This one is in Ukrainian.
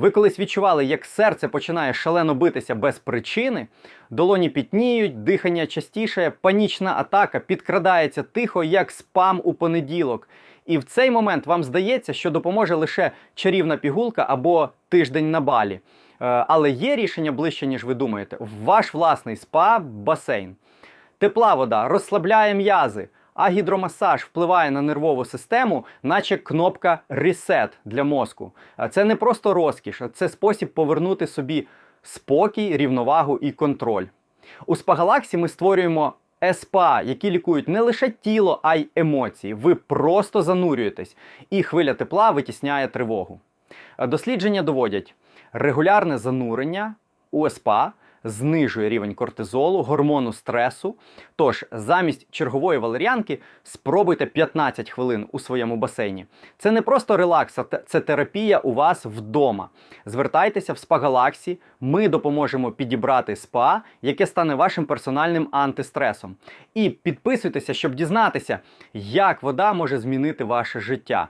Ви колись відчували, як серце починає шалено битися без причини, долоні пітніють, дихання частіше, панічна атака підкрадається тихо, як спам у понеділок. І в цей момент вам здається, що допоможе лише чарівна пігулка або тиждень на балі. Е, Але є рішення ближче, ніж ви думаєте. Ваш власний спа басейн. Тепла вода розслабляє м'язи, а гідромасаж впливає на нервову систему, наче кнопка Reset для мозку. Це не просто розкіш, це спосіб повернути собі спокій, рівновагу і контроль. У Спагалаксі ми створюємо ЕСПА, які лікують не лише тіло, а й емоції. Ви просто занурюєтесь, і хвиля тепла витісняє тривогу. Дослідження доводять, регулярне занурення у СПА знижує рівень кортизолу, гормону стресу. Тож, замість чергової валеріанки спробуйте 15 хвилин у своєму басейні. Це не просто релакс, а це терапія у вас вдома. Звертайтеся в спа Галаксі. Ми допоможемо підібрати спа, яке стане вашим персональним антистресом. І підписуйтеся, щоб дізнатися, як вода може змінити ваше життя.